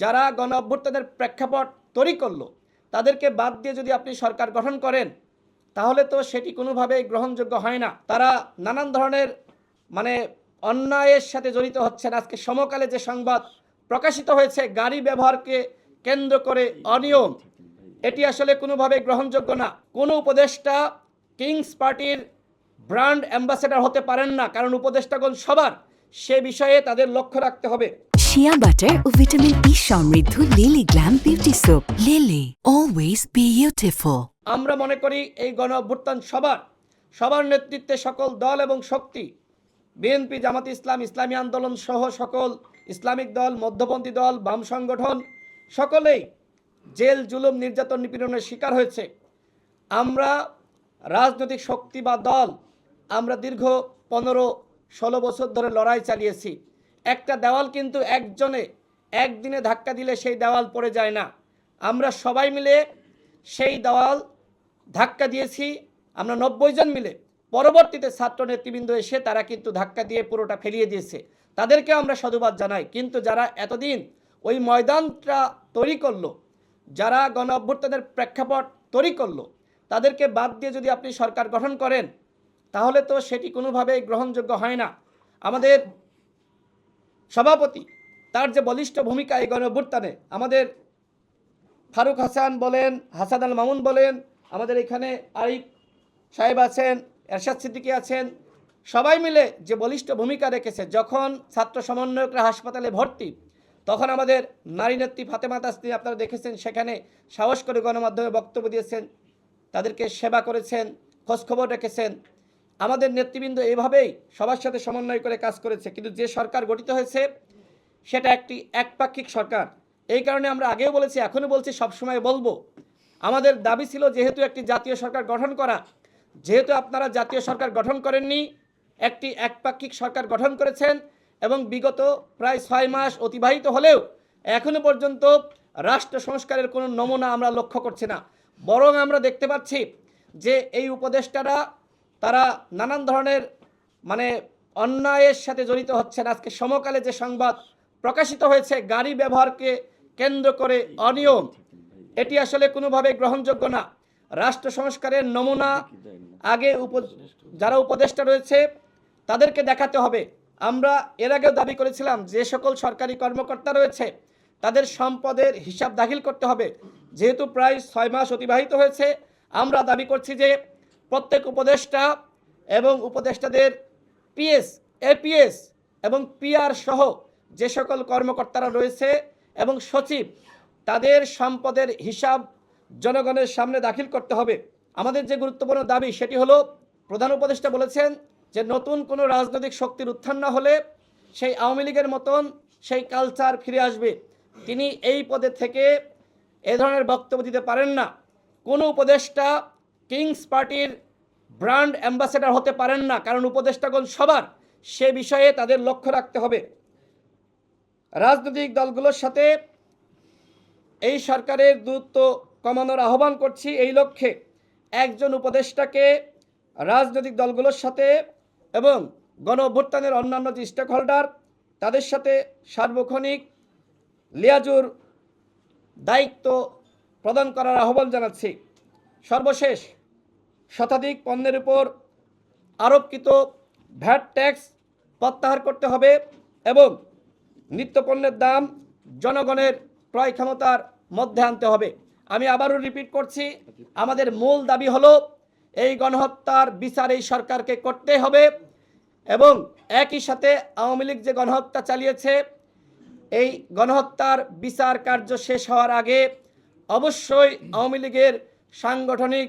যারা গণ অভ্যুত্থানের প্রেক্ষাপট তৈরি করল, তাদেরকে বাদ দিয়ে যদি আপনি সরকার গঠন করেন, তাহলে তো সেটি কোনোভাবেই গ্রহণযোগ্য হয় না। তারা নানান ধরনের মানে অন্যায়ের সাথে জড়িত হচ্ছেন। আজকে সমকালে যে সংবাদ প্রকাশিত হয়েছে, গাড়ি ব্যবহারকে কেন্দ্র করে অনিয়ম, এটি আসলে কোনোভাবে গ্রহণযোগ্য না। কোনো উপদেষ্টা কিংস পার্টির ব্র্যান্ড অ্যাম্বাসেডর হতে পারেন না, কারণ উপদেষ্টাগণ সবার সে বিষয়ে তাদের লক্ষ্য রাখতে হবে। শিয়া বাটার ও ভিটামিন ই সমৃদ্ধ Lily glam beauty soap Lily always beautiful আমরা মনে করি এই গণ অভ্যুত্থান সবার সবার নেতৃত্বে সকল দল এবং শক্তি। বিএনপি জামাত ইসলাম, ইসলামী আন্দোলন সহ সকল ইসলামিক দল, মধ্যপন্থী দল, বাম সংগঠন, সকলেই জেল, জুলুম, নির্যাতন নিপীড়নের শিকার হয়েছে। আমরা রাজনৈতিক শক্তি বা দল, আমরা দীর্ঘ পনেরো, ষোলো বছর ধরে লড়াই চালিয়েছি। একটা দেওয়াল কিন্তু একজনে একদিনে ধাক্কা দিলে সেই দেওয়াল পড়ে যায় না। আমরা সবাই মিলে সেই দেওয়াল ধাক্কা দিয়েছি। আমরা নব্বই জন মিলে। পরবর্তীতে ছাত্র নেতৃবৃন্দ এসে তারা কিন্তু ধাক্কা দিয়ে পুরোটা ফেলিয়ে দিয়েছে। তাদেরকে আমরা সাধুবাদ জানাই। কিন্তু যারা এতদিন ওই ময়দানটা তৈরি করল, যারা গণ অভ্যুত্থানের প্রেক্ষাপট তৈরি করল, তাদেরকে বাদ দিয়ে যদি আপনি সরকার গঠন করেন, তাহলে তো সেটি কোনোভাবেই গ্রহণযোগ্য হয় না। আমাদের সভাপতি, তার যে বলিষ্ঠ ভূমিকা এই গণ অভ্যুত্থানে আমাদের ফারুক হাসান বলেন, হাসান আল মামুন বলেন, আমাদের এখানে আরিফ সাহেব আছেন, এরশাদ সিদ্দিকী আছেন, সবাই মিলে যে বলিষ্ঠ ভূমিকা রেখেছে, যখন ছাত্র সমন্বয়করা হাসপাতালে ভর্তি, তখন আমাদের নারী নেত্রী ফাতেমা তাসনি আপনারা দেখেছেন, সেখানে সাহস করে গণমাধ্যমে বক্তব্য দিয়েছেন, তাদেরকে সেবা করেছেন, খোঁজখবর রেখেছেন আমাদের নেতৃবৃন্দ এভাবেই সবার সাথে সমন্বয় করে কাজ করেছে, কিন্তু যে সরকার গঠিত হয়েছে, সেটা একটি একপাক্ষিক সরকার। এই কারণে আমরা আগেও বলেছি, এখনও বলছি, সবসময় বলব, আমাদের দাবি ছিল যেহেতু একটি জাতীয় সরকার গঠন করা, যেহেতু আপনারা জাতীয় সরকার গঠন করেননি, একটি একপাক্ষিক সরকার গঠন করেছেন এবং বিগত প্রায় ছয় মাস অতিবাহিত হলেও এখনও পর্যন্ত রাষ্ট্র সংস্কারের কোনো নমুনা আমরা লক্ষ্য করছি না। বরং আমরা দেখতে পাচ্ছি যে এই উপদেষ্টারা তারা নানান ধরনের মানে অন্যায়ের সাথে জড়িত হচ্ছেন। আজকে সমকালে যে সংবাদ প্রকাশিত হয়েছে, গাড়ি ব্যবহারকে কেন্দ্র করে অনিয়ম, এটি আসলে কোনোভাবে গ্রহণযোগ্য না। রাষ্ট্র সংস্কারের নমুনা আগে উপ যারা উপদেষ্টা রয়েছে, তাদেরকে দেখাতে হবে। আমরা এর আগেও দাবি করেছিলাম, যে সকল সরকারি কর্মকর্তা রয়েছে, তাদের সম্পদের হিসাব দাখিল করতে হবে। যেহেতু প্রায় ছয় মাস অতিবাহিত হয়েছে, আমরা দাবি করছি যে প্রত্যেক উপদেষ্টা এবং উপদেষ্টাদের পিএস, এপিএস এবং পিআর সহ যে সকল কর্মকর্তারা রয়েছে এবং সচিব, তাদের সম্পদের হিসাব জনগণের সামনে দাখিল করতে হবে। আমাদের যে গুরুত্বপূর্ণ দাবি, সেটি হলো, প্রধান উপদেষ্টা বলেছেন যে নতুন কোনো রাজনৈতিক শক্তির উত্থান না হলে সেই আওয়ামী লীগের মতন সেই কালচার ফিরে আসবে। তিনি এই পদে থেকে এ ধরনের বক্তব্য দিতে পারেন না। কোনো উপদেষ্টা কিংস পার্টির ব্র্যান্ড অ্যাম্বাসেডর হতে পারেন না, কারণ উপদেষ্টাগণ সবার সে বিষয়ে তাদের লক্ষ্য রাখতে হবে। রাজনৈতিক দলগুলোর সাথে এই সরকারের দূরত্ব কমানোর আহ্বান করছি। এই লক্ষ্যে একজন উপদেষ্টাকে রাজনৈতিক দলগুলোর সাথে এবং গণ অভ্যুত্থানের অন্যান্য যে স্টেক হোল্ডার তাদের সাথে সার্বক্ষণিক লিয়াজুর দায়িত্ব প্রদান করার আহ্বান জানাচ্ছি। সর্বশেষ শতাধিক পণ্যের উপর আরোপকৃত ভ্যাট ট্যাক্স প্রত্যাহার করতে হবে এবং নিত্যপণ্যের দাম জনগণের ক্রয় ক্ষমতার মধ্যে আনতে হবে। আমি আবারও রিপিট করছি, আমাদের মূল দাবি হলো, এই গণহত্যার বিচার এই সরকারকে করতে হবে এবং একই সাথে আওয়ামী লীগ যে গণহত্যা চালিয়েছে, এই গণহত্যার বিচার কার্য শেষ হওয়ার আগে অবশ্যই আওয়ামী লীগের সাংগঠনিক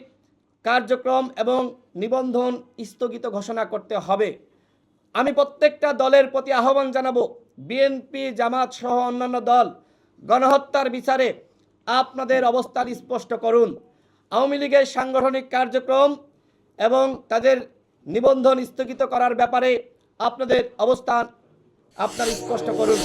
কার্যক্রম এবং নিবন্ধন স্থগিত ঘোষণা করতে হবে। আমি প্রত্যেকটা দলের প্রতি আহ্বান জানাব। বিএনপি, জামাত সহ অন্যান্য দল গণহত্যার বিচারে আপনাদের অবস্থান স্পষ্ট করুন। আওয়ামী লীগের সাংগঠনিক কার্যক্রম এবং তাদের নিবন্ধন স্থগিত করার ব্যাপারে আপনাদের অবস্থান আপনারা স্পষ্ট করুন।